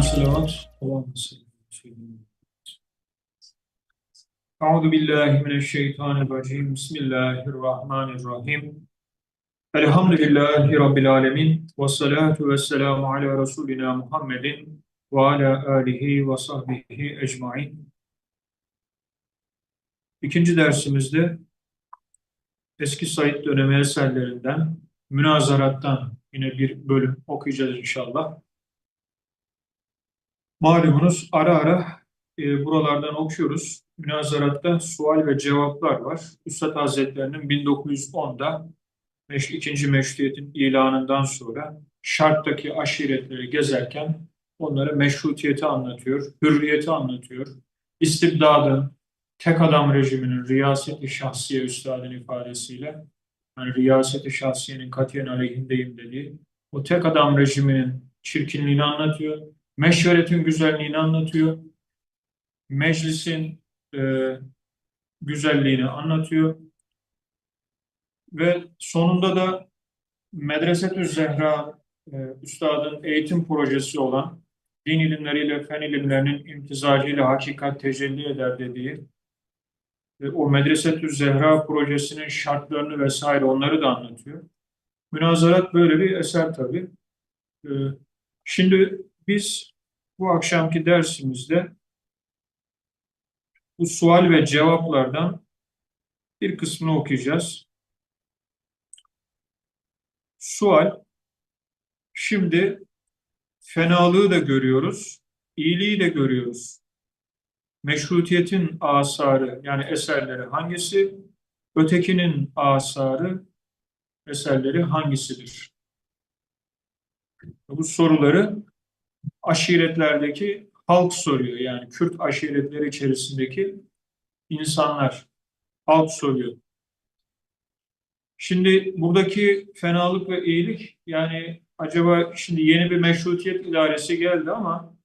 Allahümme salli ala seyyidina. Euzu billahi mineşşeytanirracim. Bismillahirrahmanirrahim. Elhamdülillahi Rabbil alemin. Ve salatu ve selamu ala Resulina Muhammedin ve ala alihi ve sahbihi ecmain. İkinci dersimizde eski Said dönemi eserlerinden münazarattan yine bir bölüm okuyacağız inşallah. Malumunuz ara ara e, buralardan okuyoruz. Münazaratta sual ve cevaplar var. Üstad Hazretlerinin 1910'da meş, ikinci meşrutiyetin ilanından sonra şarttaki aşiretleri gezerken onlara meşrutiyeti anlatıyor, hürriyeti anlatıyor, istibdadın, tek adam rejiminin riyaseti şahsiye üstadın ifadesiyle yani riyaseti şahsiyenin katiyen aleyhindeyim dediği o tek adam rejiminin çirkinliğini anlatıyor. Meşveretin güzelliğini anlatıyor. Meclisin e, güzelliğini anlatıyor. Ve sonunda da Medresetü Zehra e, Üstadın eğitim projesi olan din ilimleriyle fen ilimlerinin imtizacıyla hakikat tecelli eder dediği ve o Medresetü Zehra projesinin şartlarını vesaire onları da anlatıyor. Münazarat böyle bir eser tabii. E, şimdi biz bu akşamki dersimizde bu sual ve cevaplardan bir kısmını okuyacağız. Sual, şimdi fenalığı da görüyoruz, iyiliği de görüyoruz. Meşrutiyetin asarı yani eserleri hangisi? Ötekinin asarı, eserleri hangisidir? Bu soruları aşiretlerdeki halk soruyor. Yani Kürt aşiretleri içerisindeki insanlar halk soruyor. Şimdi buradaki fenalık ve iyilik yani acaba şimdi yeni bir meşrutiyet idaresi geldi ama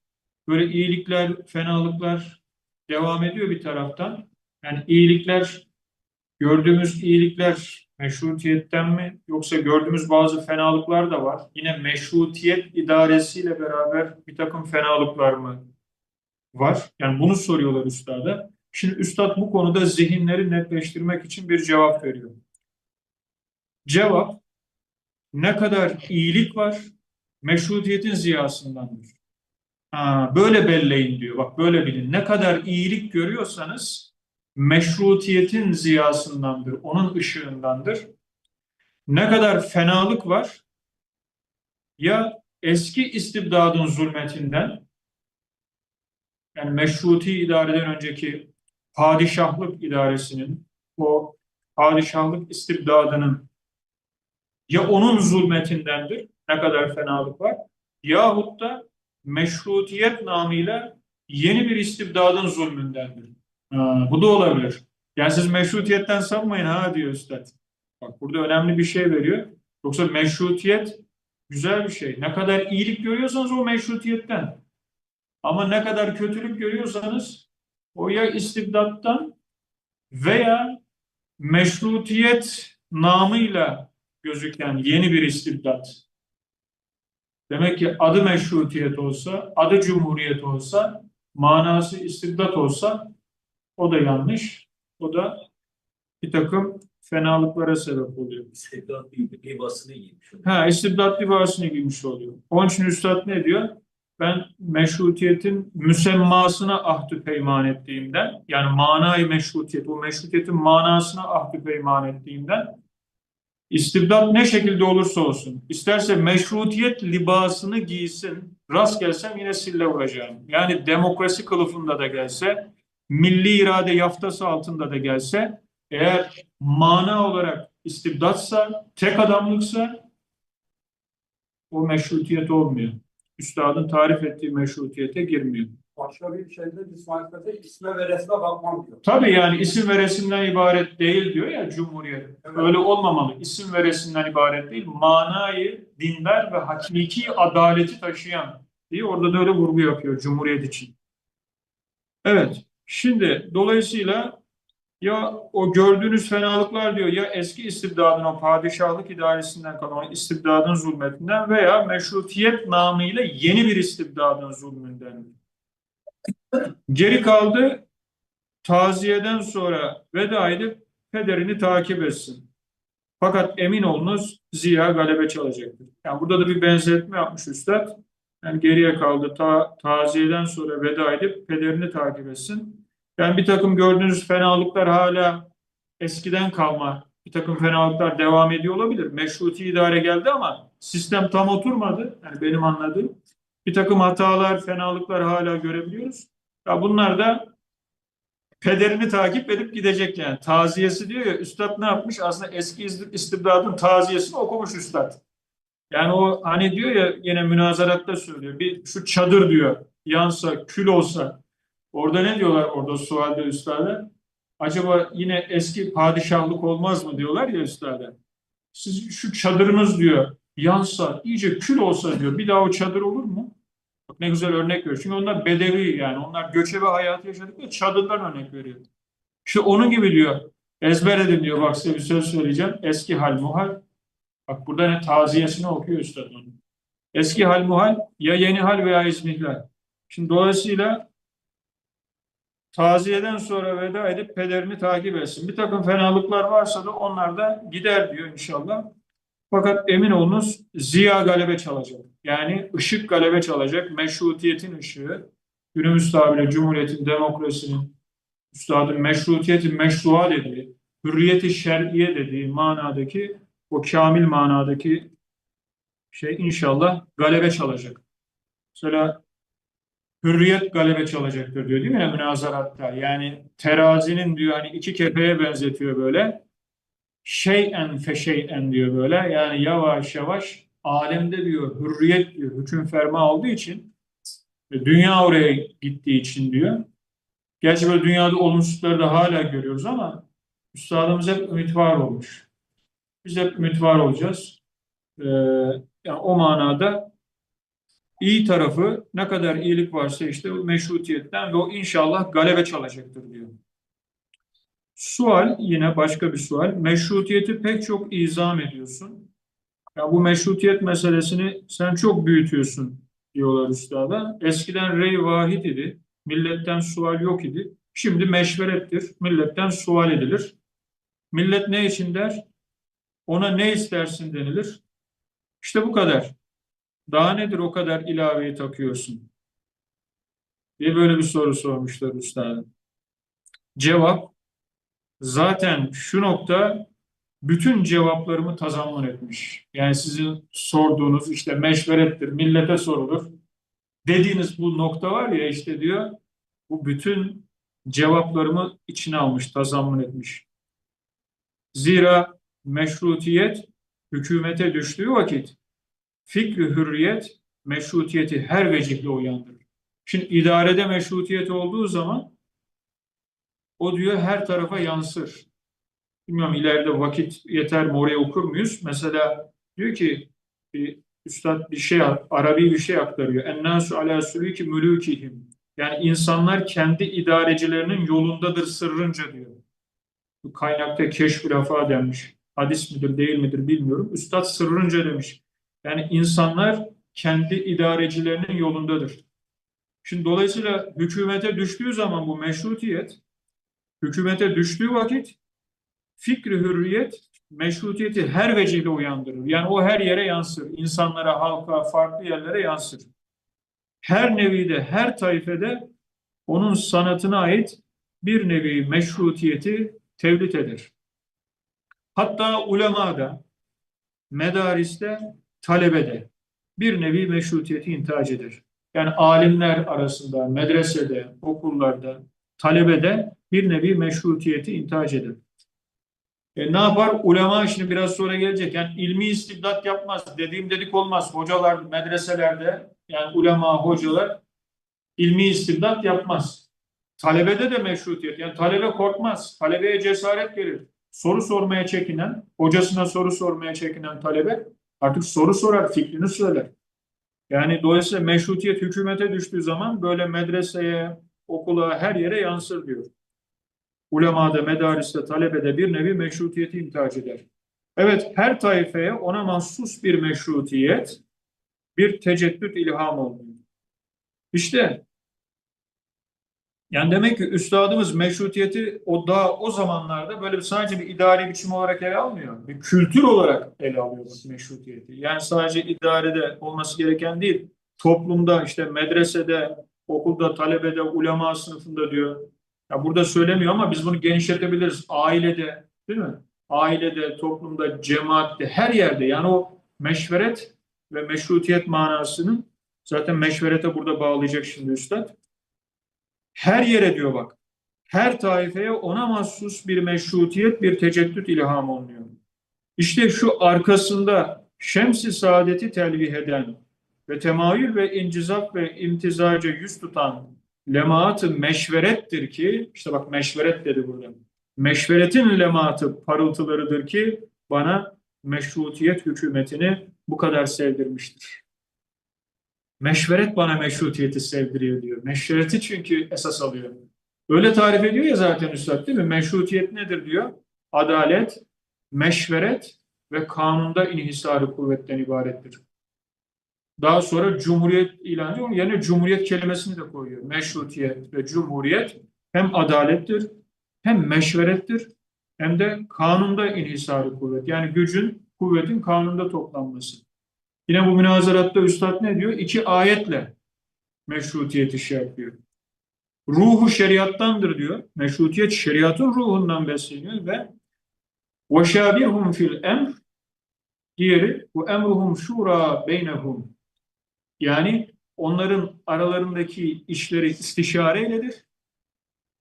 böyle iyilikler, fenalıklar devam ediyor bir taraftan. Yani iyilikler, gördüğümüz iyilikler meşrutiyetten mi yoksa gördüğümüz bazı fenalıklar da var. Yine meşrutiyet idaresiyle beraber bir takım fenalıklar mı var? Yani bunu soruyorlar üstada. Şimdi üstad bu konuda zihinleri netleştirmek için bir cevap veriyor. Cevap ne kadar iyilik var meşrutiyetin ziyasındandır. Ha, böyle belleyin diyor. Bak böyle bilin. Ne kadar iyilik görüyorsanız meşrutiyetin ziyasındandır, onun ışığındandır. Ne kadar fenalık var ya eski istibdadın zulmetinden yani meşruti idareden önceki padişahlık idaresinin o padişahlık istibdadının ya onun zulmetindendir ne kadar fenalık var yahut da meşrutiyet namıyla yeni bir istibdadın zulmündendir. Bu da olabilir. Yani siz meşrutiyetten sanmayın ha diyor üstad. Bak burada önemli bir şey veriyor. Yoksa meşrutiyet güzel bir şey. Ne kadar iyilik görüyorsanız o meşrutiyetten. Ama ne kadar kötülük görüyorsanız o ya istibdattan veya meşrutiyet namıyla gözüken yeni bir istibdat. Demek ki adı meşrutiyet olsa, adı cumhuriyet olsa, manası istibdat olsa o da yanlış. O da bir takım fenalıklara sebep oluyor. İstibdat bir libasını giymiş. oluyor. Ha, istibdat libasını giymiş oluyor. Onun için Üstad ne diyor? Ben meşrutiyetin müsemmasına ahdü peyman ettiğimden, yani manayı meşrutiyet, o meşrutiyetin manasına ahdü peyman ettiğimden, istibdat ne şekilde olursa olsun, isterse meşrutiyet libasını giysin, rast gelsem yine sille vuracağım. Yani demokrasi kılıfında da gelse, milli irade yaftası altında da gelse, eğer mana olarak istibdatsa, tek adamlıksa, o meşrutiyet olmuyor. Üstadın tarif ettiği meşrutiyete girmiyor. Başka bir şeyde biz marifete isme ve resme bakmam diyor. Tabii yani isim ve resimden ibaret değil diyor ya Cumhuriyet. Evet. Öyle olmamalı. İsim ve resimden ibaret değil. Manayı, dindar ve hakiki adaleti taşıyan diye orada da öyle vurgu yapıyor Cumhuriyet için. Evet. Şimdi dolayısıyla Ya o gördüğünüz fenalıklar diyor ya eski istibdadın o padişahlık idaresinden kalan istibdadın zulmetinden veya meşrutiyet namıyla yeni bir istibdadın zulmünden. Geri kaldı taziyeden sonra veda edip pederini takip etsin. Fakat emin olunuz Ziya galebe çalacaktır. Yani burada da bir benzetme yapmış üstad. Yani geriye kaldı ta, taziyeden sonra veda edip pederini takip etsin. Yani bir takım gördüğünüz fenalıklar hala eskiden kalma bir takım fenalıklar devam ediyor olabilir. Meşruti idare geldi ama sistem tam oturmadı. Yani benim anladığım. Bir takım hatalar, fenalıklar hala görebiliyoruz. Ya bunlar da pederini takip edip gidecek yani. Taziyesi diyor ya, üstad ne yapmış? Aslında eski isti- istibdadın taziyesini okumuş üstad. Yani o hani diyor ya yine münazaratta söylüyor. Bir şu çadır diyor yansa, kül olsa. Orada ne diyorlar orada sualde üstada? Acaba yine eski padişahlık olmaz mı diyorlar ya üstada. Siz şu çadırınız diyor yansa, iyice kül olsa diyor. Bir daha o çadır olur mu? Bak ne güzel örnek veriyor. Çünkü onlar bedevi yani. Onlar göçebe hayatı yaşadıkları çadırdan örnek veriyor. İşte onun gibi diyor. Ezber edin diyor. Bak size bir söz söyleyeceğim. Eski hal muhal. Bak burada ne taziyesini okuyor üstad onun. Eski hal muhal ya yeni hal veya izmihlal. Şimdi dolayısıyla taziyeden sonra veda edip pederini takip etsin. Bir takım fenalıklar varsa da onlar da gider diyor inşallah. Fakat emin olunuz ziya galebe çalacak. Yani ışık galebe çalacak. Meşrutiyetin ışığı. Günümüz tabiriyle Cumhuriyet'in, demokrasinin, üstadın meşrutiyetin meşrua dediği, hürriyeti şer'iye dediği manadaki, o kamil manadaki şey inşallah galebe çalacak. Mesela hürriyet galebe çalacaktır diyor değil mi? Münazaratta. Yani terazinin diyor hani iki kefeye benzetiyor böyle şeyen feşeyen diyor böyle. Yani yavaş yavaş alemde diyor hürriyet diyor hüküm ferma olduğu için dünya oraya gittiği için diyor. Gerçi böyle dünyada olumsuzlukları da hala görüyoruz ama üstadımız hep ümit var olmuş. Biz hep ümit var olacağız. Ee, yani o manada iyi tarafı ne kadar iyilik varsa işte o meşrutiyetten ve o inşallah galebe çalacaktır diyor. Sual yine başka bir sual. Meşrutiyeti pek çok izam ediyorsun. Ya bu meşrutiyet meselesini sen çok büyütüyorsun diyorlar üstada. Eskiden rey vahid idi. Milletten sual yok idi. Şimdi meşverettir. Milletten sual edilir. Millet ne için der? Ona ne istersin denilir. İşte bu kadar. Daha nedir o kadar ilaveyi takıyorsun? diye böyle bir soru sormuşlar üstadım. Cevap zaten şu nokta bütün cevaplarımı tazammun etmiş. Yani sizin sorduğunuz işte meşverettir, millete sorulur. Dediğiniz bu nokta var ya işte diyor bu bütün cevaplarımı içine almış, tazammun etmiş. Zira meşrutiyet hükümete düştüğü vakit fikri hürriyet meşrutiyeti her vecihle uyandırır. Şimdi idarede meşrutiyet olduğu zaman o diyor her tarafa yansır. Bilmiyorum ileride vakit yeter mi oraya okur muyuz? Mesela diyor ki bir üstad bir şey Arabi bir şey aktarıyor. Ennâsu alâ sülûki mülûkihim. Yani insanlar kendi idarecilerinin yolundadır sırrınca diyor. Bu kaynakta keşf-ü rafa denmiş. Hadis midir değil midir bilmiyorum. Üstad sırrınca demiş. Yani insanlar kendi idarecilerinin yolundadır. Şimdi dolayısıyla hükümete düştüğü zaman bu meşrutiyet hükümete düştüğü vakit fikri hürriyet meşrutiyeti her vecihle uyandırır. Yani o her yere yansır. İnsanlara, halka, farklı yerlere yansır. Her nevide, her taifede onun sanatına ait bir nevi meşrutiyeti tevlit eder. Hatta ulemada, medariste, talebede bir nevi meşrutiyeti intihac eder. Yani alimler arasında, medresede, okullarda, talebede bir nevi meşrutiyeti intihac eder. E, ne yapar? Ulema şimdi biraz sonra gelecek. Yani ilmi istibdat yapmaz. Dediğim dedik olmaz. Hocalar medreselerde yani ulema hocalar ilmi istibdat yapmaz. Talebede de meşrutiyet. Yani talebe korkmaz. Talebeye cesaret gelir. Soru sormaya çekinen, hocasına soru sormaya çekinen talebe artık soru sorar, fikrini söyler. Yani dolayısıyla meşrutiyet hükümete düştüğü zaman böyle medreseye, okula, her yere yansır diyor. Ulemada, medariste, talebede bir nevi meşrutiyeti imtihac eder. Evet, her taifeye ona mahsus bir meşrutiyet, bir teceddüt ilham olmuyor. İşte yani demek ki üstadımız meşrutiyeti o daha o zamanlarda böyle sadece bir idari biçim olarak ele almıyor. Bir kültür olarak ele alıyor meşrutiyeti. Yani sadece idarede olması gereken değil, toplumda işte medresede, okulda, talebede, ulema sınıfında diyor. Ya burada söylemiyor ama biz bunu genişletebiliriz. Ailede, değil mi? Ailede, toplumda, cemaatte, her yerde. Yani o meşveret ve meşrutiyet manasının zaten meşverete burada bağlayacak şimdi üstad. Her yere diyor bak. Her taifeye ona mahsus bir meşrutiyet, bir teceddüt ilham oluyor. İşte şu arkasında şems-i saadeti telvih eden ve temayül ve incizap ve imtizaca yüz tutan lemaat-ı meşverettir ki, işte bak meşveret dedi burada. Meşveretin lemaatı parıltılarıdır ki bana meşrutiyet hükümetini bu kadar sevdirmiştir. Meşveret bana meşrutiyeti sevdiriyor diyor. Meşvereti çünkü esas alıyor. Öyle tarif ediyor ya zaten Üstad değil mi? Meşrutiyet nedir diyor? Adalet, meşveret ve kanunda inhisarı kuvvetten ibarettir. Daha sonra cumhuriyet ilan ediyor. Yerine cumhuriyet kelimesini de koyuyor. Meşrutiyet ve cumhuriyet hem adalettir, hem meşverettir, hem de kanunda inhisarı kuvvet. Yani gücün, kuvvetin kanunda toplanması. Yine bu münazaratta Üstad ne diyor? İki ayetle meşrutiyeti şey yapıyor. Ruhu şeriattandır diyor. Meşrutiyet şeriatın ruhundan besleniyor ve وَشَابِرْهُمْ fil emr Diğeri bu emruhum şura beynehum. Yani onların aralarındaki işleri istişare eyledir.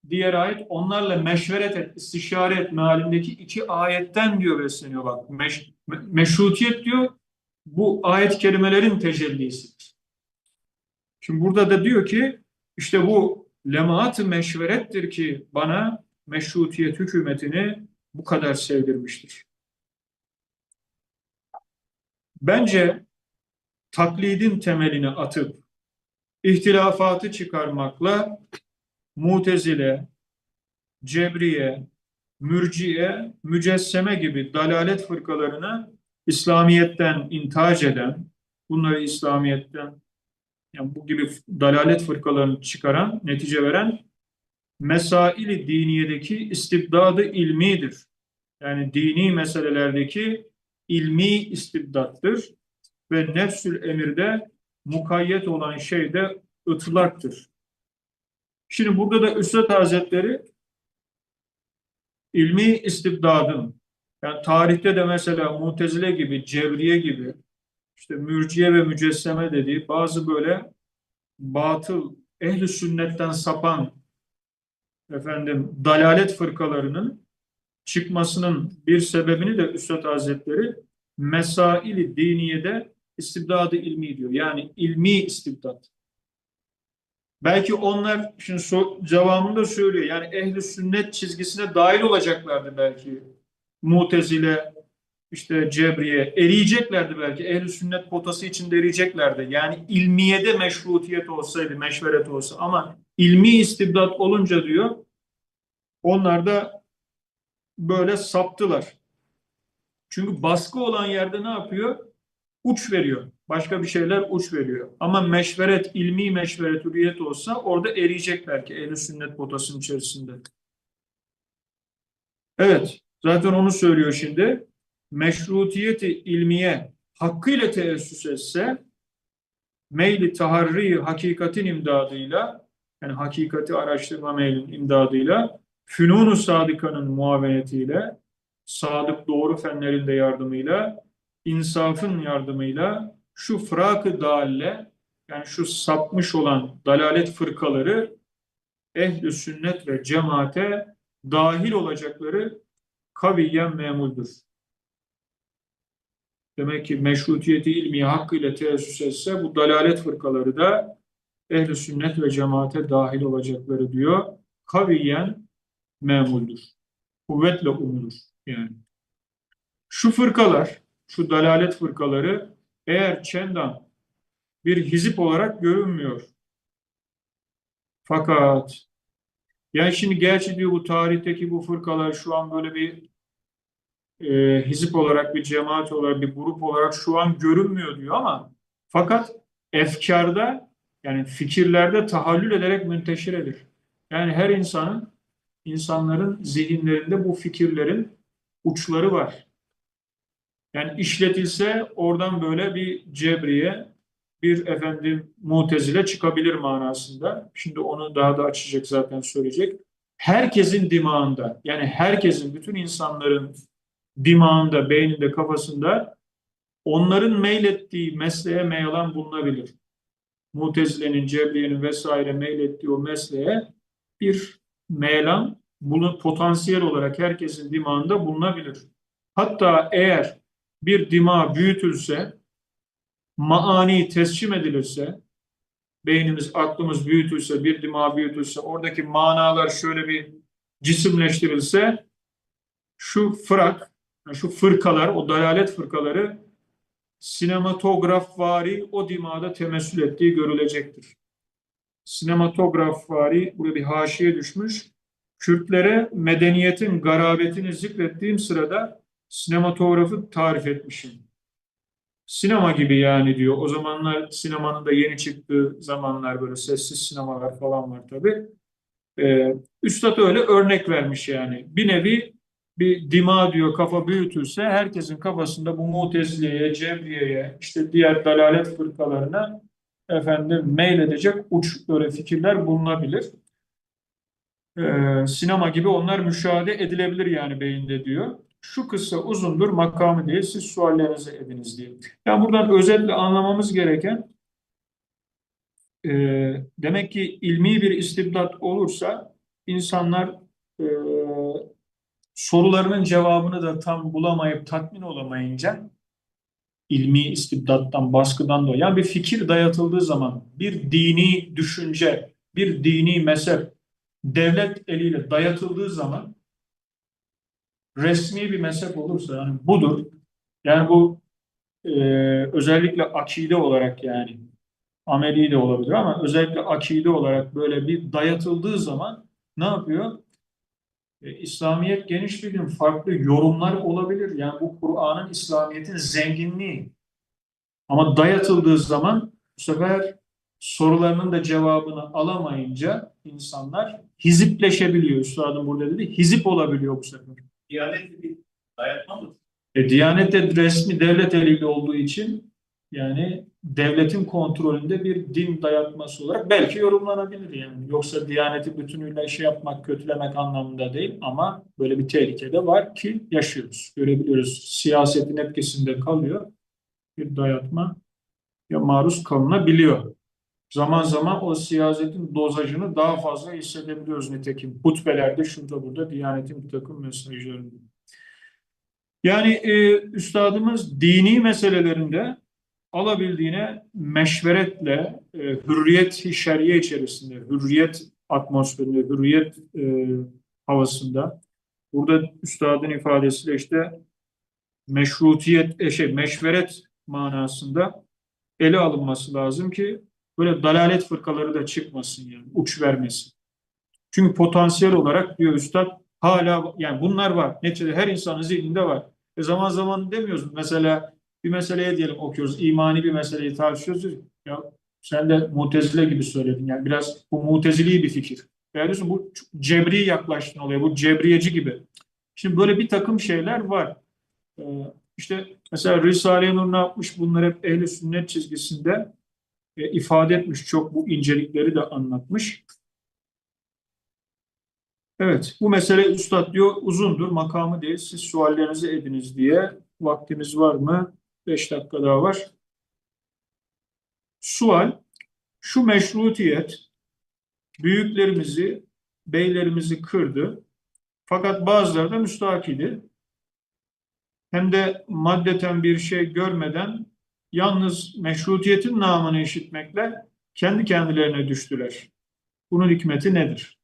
Diğer ayet onlarla meşveret et, istişare et mealindeki iki ayetten diyor besleniyor bak. Meş, me- meşrutiyet diyor bu ayet kelimelerin tecellisidir. Şimdi burada da diyor ki işte bu lemaat-ı meşverettir ki bana meşrutiyet hükümetini bu kadar sevdirmiştir. Bence taklidin temelini atıp ihtilafatı çıkarmakla Mutezile, Cebriye, Mürciye, Mücesseme gibi dalalet fırkalarını İslamiyet'ten intihac eden, bunları İslamiyet'ten yani bu gibi dalalet fırkalarını çıkaran, netice veren mesaili diniyedeki istibdadı ilmidir. Yani dini meselelerdeki ilmi istibdattır ve nefsül emirde mukayyet olan şey de ıtlaktır. Şimdi burada da Üstad Hazretleri ilmi istibdadın yani tarihte de mesela Mutezile gibi, Cevriye gibi işte mürciye ve mücesseme dediği bazı böyle batıl, ehli sünnetten sapan efendim dalalet fırkalarının çıkmasının bir sebebini de Üstad Hazretleri mesaili diniyede istibdadı ilmi diyor. Yani ilmi istibdat. Belki onlar şimdi so cevabında söylüyor. Yani ehli sünnet çizgisine dahil olacaklardı belki. Mutezile, işte Cebriye eriyeceklerdi belki. Ehli sünnet potası içinde eriyeceklerdi. Yani ilmiyede meşrutiyet olsaydı, meşveret olsa ama ilmi istibdat olunca diyor onlar da böyle saptılar. Çünkü baskı olan yerde ne yapıyor? Uç veriyor. Başka bir şeyler uç veriyor. Ama meşveret, ilmi meşveret, hürriyet olsa orada eriyecek belki ehl sünnet potasının içerisinde. Evet, zaten onu söylüyor şimdi. Meşrutiyeti ilmiye hakkıyla teessüs etse meyli taharri hakikatin imdadıyla yani hakikati araştırma meylin imdadıyla fünun-u sadıkanın muavenetiyle sadık doğru fenlerin de yardımıyla insafın yardımıyla şu fırak-ı dalle yani şu sapmış olan dalalet fırkaları ehl sünnet ve cemaate dahil olacakları kaviyen memuldur. Demek ki meşrutiyeti ilmiye hakkıyla teessüs etse bu dalalet fırkaları da ehl sünnet ve cemaate dahil olacakları diyor. Kaviyen memuldur. Kuvvetle umulur yani. Şu fırkalar, şu dalalet fırkaları eğer çendan bir hizip olarak görünmüyor. Fakat Yani şimdi gerçi diyor bu tarihteki bu fırkalar şu an böyle bir e, hizip olarak, bir cemaat olarak, bir grup olarak şu an görünmüyor diyor ama fakat efkarda yani fikirlerde tahallül ederek münteşir edir. Yani her insanın, insanların zihinlerinde bu fikirlerin uçları var. Yani işletilse oradan böyle bir cebriye, bir efendim mutezile çıkabilir manasında. Şimdi onu daha da açacak zaten söyleyecek. Herkesin dimağında, yani herkesin, bütün insanların dimağında, beyninde, kafasında onların meylettiği mesleğe meyalan bulunabilir. Mutezile'nin, Cebriye'nin vesaire meylettiği o mesleğe bir meyalan bunu potansiyel olarak herkesin dimağında bulunabilir. Hatta eğer bir dima büyütülse, maani tescim edilirse, beynimiz, aklımız büyütülse, bir dima büyütülse, oradaki manalar şöyle bir cisimleştirilse, şu fırak, yani şu fırkalar, o dalalet fırkaları sinematografvari o dimada temessül ettiği görülecektir. Sinematografvari, burada bir haşiye düşmüş. Kürtlere medeniyetin garabetini zikrettiğim sırada sinematografı tarif etmişim. Sinema gibi yani diyor. O zamanlar sinemanın da yeni çıktığı zamanlar böyle sessiz sinemalar falan var tabii. Ee, Üstad öyle örnek vermiş yani. Bir nevi bir dima diyor kafa büyütülse herkesin kafasında bu Mutezile'ye, Cebriye'ye, işte diğer dalalet fırkalarına efendim meyledecek uç böyle fikirler bulunabilir. Ee, sinema gibi onlar müşahede edilebilir yani beyinde diyor. Şu kısa uzundur makamı değil siz suallerinizi ediniz diye. Yani buradan özetle anlamamız gereken e, demek ki ilmi bir istibdat olursa insanlar e, sorularının cevabını da tam bulamayıp tatmin olamayınca ilmi istibdattan, baskıdan dolayı yani bir fikir dayatıldığı zaman bir dini düşünce, bir dini mezhep devlet eliyle dayatıldığı zaman resmi bir mezhep olursa yani budur. Yani bu e, özellikle akide olarak yani ameli de olabilir ama özellikle akide olarak böyle bir dayatıldığı zaman ne yapıyor? E, İslamiyet geniş bir din, farklı yorumlar olabilir. Yani bu Kur'an'ın, İslamiyet'in zenginliği. Ama dayatıldığı zaman bu sefer sorularının da cevabını alamayınca insanlar hizipleşebiliyor. Üstadım burada dedi, hizip olabiliyor bu sefer. Diyanet bir dayatma mı? E, Diyanet de resmi devlet eliyle olduğu için yani devletin kontrolünde bir din dayatması olarak belki yorumlanabilir yani. Yoksa Diyaneti bütünüyle şey yapmak, kötülemek anlamında değil ama böyle bir tehlike de var ki yaşıyoruz. Görebiliyoruz. Siyasetin etkisinde kalıyor. Bir dayatma ya maruz kalınabiliyor. Zaman zaman o siyasetin dozajını daha fazla hissedebiliyoruz nitekim. Hutbelerde şurada burada Diyanet'in bir takım mesajlarında. Yani e, üstadımız dini meselelerinde alabildiğine meşveretle, e, hürriyet şer'iye içerisinde, hürriyet atmosferinde, hürriyet e, havasında, burada üstadın ifadesiyle işte meşrutiyet, e, şey, meşveret manasında ele alınması lazım ki böyle dalalet fırkaları da çıkmasın yani, uç vermesin. Çünkü potansiyel olarak diyor üstad hala yani bunlar var. Neticede her insanın zihninde var. E zaman zaman demiyoruz. Mesela bir meseleye diyelim okuyoruz. imani bir meseleyi tartışıyoruz. Ya sen de mutezile gibi söyledin. Yani biraz bu mutezili bir fikir. Veya diyorsun bu cebri yaklaştın oluyor. Bu cebriyeci gibi. Şimdi böyle bir takım şeyler var. Ee, işte mesela Risale-i Nur ne yapmış? Bunlar hep ehli sünnet çizgisinde e, ifade etmiş. Çok bu incelikleri de anlatmış. Evet, bu mesele üstad diyor uzundur, makamı değil. Siz suallerinizi ediniz diye. Vaktimiz var mı? Beş dakika daha var. Sual, şu meşrutiyet büyüklerimizi, beylerimizi kırdı. Fakat bazıları da müstakidi. Hem de maddeten bir şey görmeden yalnız meşrutiyetin namını işitmekle kendi kendilerine düştüler. Bunun hikmeti nedir?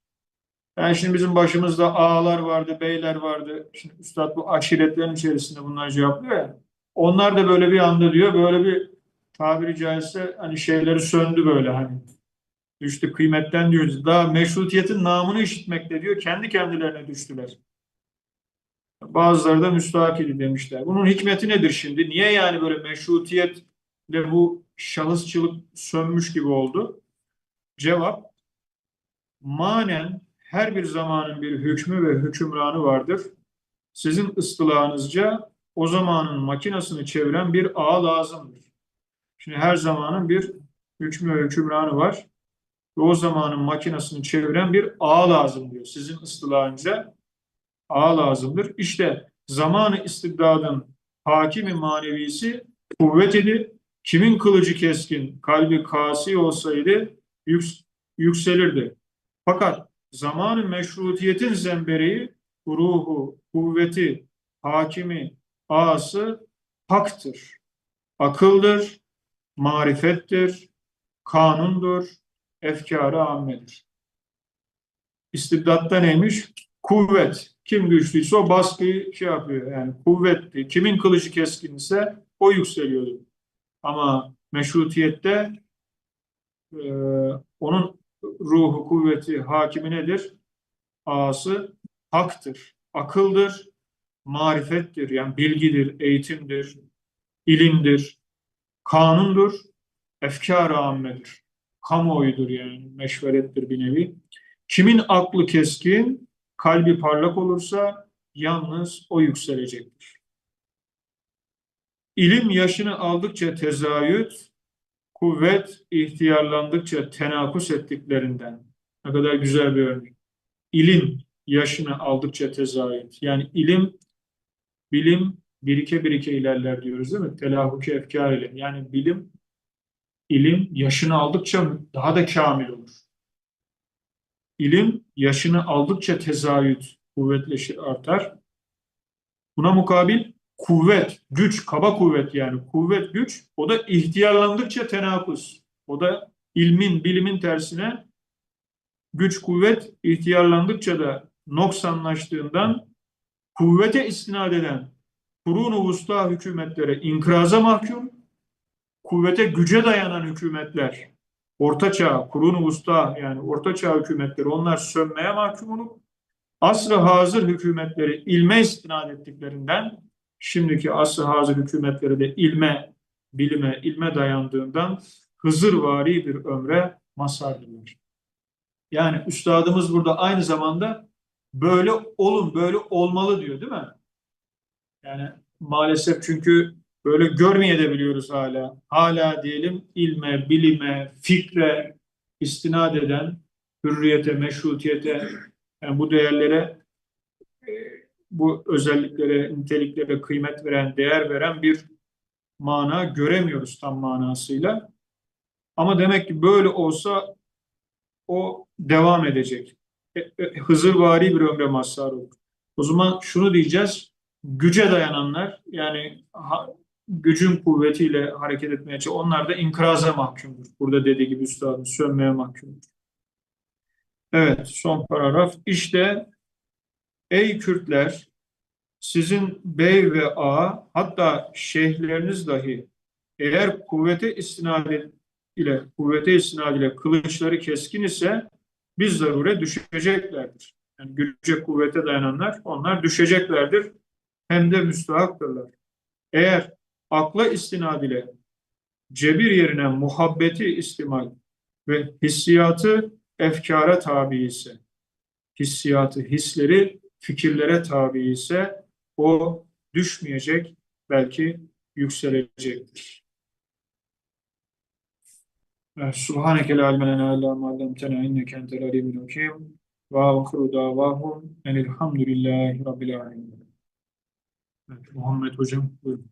Yani şimdi bizim başımızda ağalar vardı, beyler vardı. Şimdi üstad bu aşiretlerin içerisinde bunları cevaplıyor ya. Onlar da böyle bir anda diyor, böyle bir tabiri caizse hani şeyleri söndü böyle hani. Düştü kıymetten diyoruz. Daha meşrutiyetin namını işitmekte diyor. Kendi kendilerine düştüler. Bazıları da müstahak demişler. Bunun hikmeti nedir şimdi? Niye yani böyle meşrutiyetle bu şahısçılık sönmüş gibi oldu? Cevap, manen her bir zamanın bir hükmü ve hükümranı vardır. Sizin ıstılahınızca o zamanın makinasını çeviren bir ağ lazımdır. Şimdi her zamanın bir hükmü ve hükümranı var. Ve o zamanın makinasını çeviren bir ağ lazım diyor. Sizin ıstılahınca ağ lazımdır. İşte zamanı istibdadın hakimi manevisi kuvvet idi. Kimin kılıcı keskin, kalbi kasi olsaydı yüks- yükselirdi. Fakat zamanı meşrutiyetin zembereği, ruhu, kuvveti, hakimi, ağası haktır, akıldır, marifettir, kanundur, efkâr-ı ammedir. İstibdatta neymiş? Kuvvet. Kim güçlüyse o baskıyı şey yapıyor. Yani kuvvetli. Kimin kılıcı keskinse o yükseliyordu. Ama meşrutiyette e, onun ruhu, kuvveti, hakimi nedir? Ağası haktır, akıldır, marifettir. Yani bilgidir, eğitimdir, ilimdir, kanundur, efkar-ı ammedir. Kamuoyudur yani, meşverettir bir nevi. Kimin aklı keskin, kalbi parlak olursa yalnız o yükselecektir. İlim yaşını aldıkça tezayüt, kuvvet ihtiyarlandıkça tenakus ettiklerinden. Ne kadar güzel bir örnek. İlim yaşını aldıkça tezayüt. Yani ilim, bilim birike birike ilerler diyoruz değil mi? Telahuki efkar ile. Yani bilim, ilim yaşını aldıkça daha da kamil olur. İlim yaşını aldıkça tezayüt, kuvvetleşir, artar. Buna mukabil kuvvet, güç, kaba kuvvet yani kuvvet, güç o da ihtiyarlandıkça tenakus. O da ilmin, bilimin tersine güç, kuvvet ihtiyarlandıkça da noksanlaştığından kuvvete istinad eden kurun-u vusta hükümetlere inkıraza mahkum, kuvvete güce dayanan hükümetler, ortaçağ, kurun-u vusta yani ortaçağ hükümetleri onlar sönmeye mahkum olup asr-ı hazır hükümetleri ilme istinad ettiklerinden şimdiki asr-ı hazır hükümetleri de ilme, bilime, ilme dayandığından Hızırvari bir ömre mazhardırlar. Yani üstadımız burada aynı zamanda böyle olun, böyle olmalı diyor değil mi? Yani maalesef çünkü böyle görmeye de biliyoruz hala. Hala diyelim ilme, bilime, fikre istinad eden, hürriyete, meşrutiyete, yani bu değerlere, e, bu özelliklere, niteliklere kıymet veren, değer veren bir mana göremiyoruz tam manasıyla. Ama demek ki böyle olsa o devam edecek. E, e, Hızırvari bir ömre mazhar olur. O zaman şunu diyeceğiz, güce dayananlar yani gücün kuvvetiyle hareket etmeye çalışan onlar da inkıraza mahkumdur. Burada dediği gibi üstadın sönmeye mahkumdur. Evet, son paragraf. İşte ey Kürtler, sizin bey ve ağa, hatta şeyhleriniz dahi eğer kuvvete istinad ile kuvvete istinad ile kılıçları keskin ise biz zarure düşeceklerdir. Yani güce kuvvete dayananlar onlar düşeceklerdir. Hem de müstahaktırlar. Eğer akla istinad ile cebir yerine muhabbeti istimal ve hissiyatı efkara tabi ise, hissiyatı, hisleri fikirlere tabi ise o düşmeyecek, belki yükselecektir. Subhaneke la ilme lena illa ma allamtena inneke entel alimul hakim ve ahiru davahum enelhamdülillahi rabbil alamin. Evet, Muhammed hocam buyurun.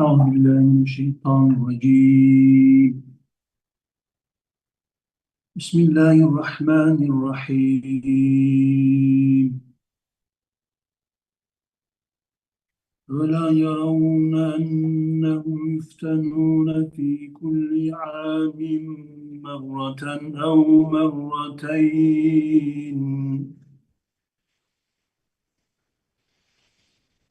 أعوذ بالله من الشيطان الرجيم. بسم الله الرحمن الرحيم. ولا يرون أنهم يفتنون في كل عام مرة أو مرتين.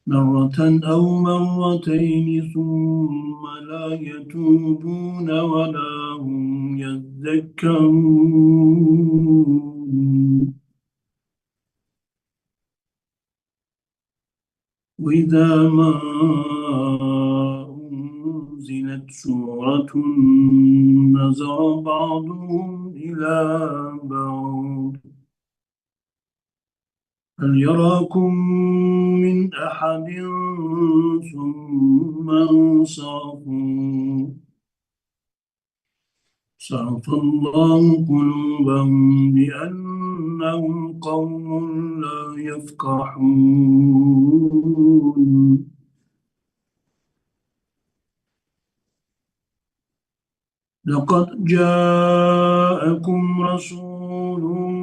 مرة أو مرتين ثم لا يتوبون ولا هم يذكرون. وإذا ما أنزلت سورة نظر بعضهم إلى بعض. هل يراكم من أحد ثم انصرفوا صرف الله قلوبهم بأنهم قوم لا يفقهون. لقد جاءكم رسول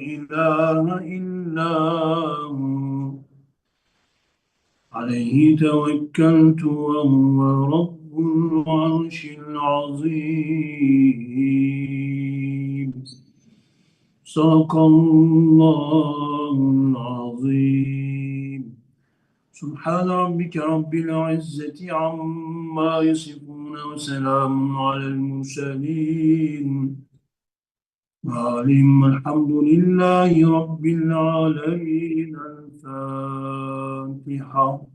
إله إلا هو. عليه توكلت وهو رب العرش العظيم. صدق الله العظيم. سبحان ربك رب العزة عما يصفون وسلام على المرسلين. وعليهم الحمد لله رب العالمين الفاتحة.